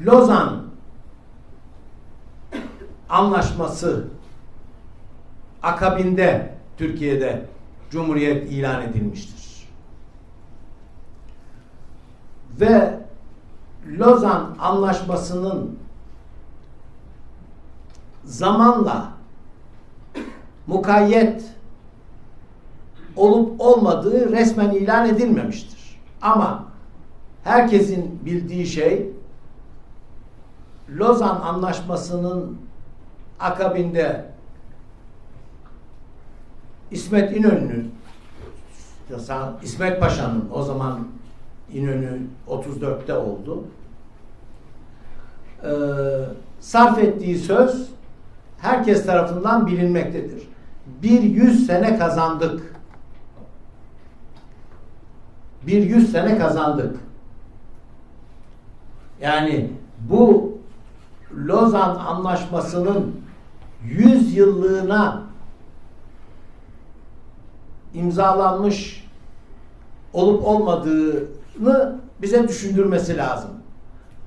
Lozan anlaşması akabinde Türkiye'de Cumhuriyet ilan edilmiştir. Ve Lozan anlaşmasının zamanla mukayyet olup olmadığı resmen ilan edilmemiştir. Ama herkesin bildiği şey Lozan Anlaşması'nın akabinde İsmet İnönü'nün İsmet Paşa'nın o zaman İnönü 34'te oldu. Ee, sarf ettiği söz herkes tarafından bilinmektedir. Bir yüz sene kazandık. Bir yüz sene kazandık. Yani bu Lozan Anlaşması'nın 100 yıllığına imzalanmış olup olmadığını bize düşündürmesi lazım.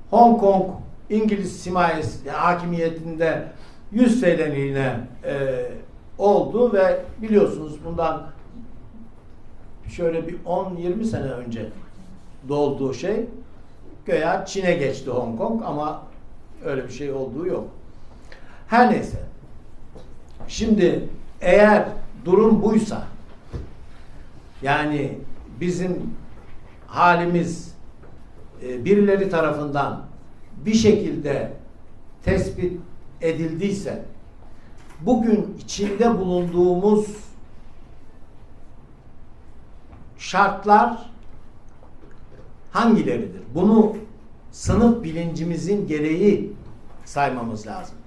Hong Kong İngiliz simayesi hakimiyetinde 100 seneliğine e, oldu ve biliyorsunuz bundan şöyle bir 10-20 sene önce dolduğu şey göya Çin'e geçti Hong Kong ama öyle bir şey olduğu yok. Her neyse. Şimdi eğer durum buysa yani bizim halimiz e, birileri tarafından bir şekilde tespit edildiyse bugün içinde bulunduğumuz şartlar hangileridir? Bunu sınıf bilincimizin gereği saymamız lazım.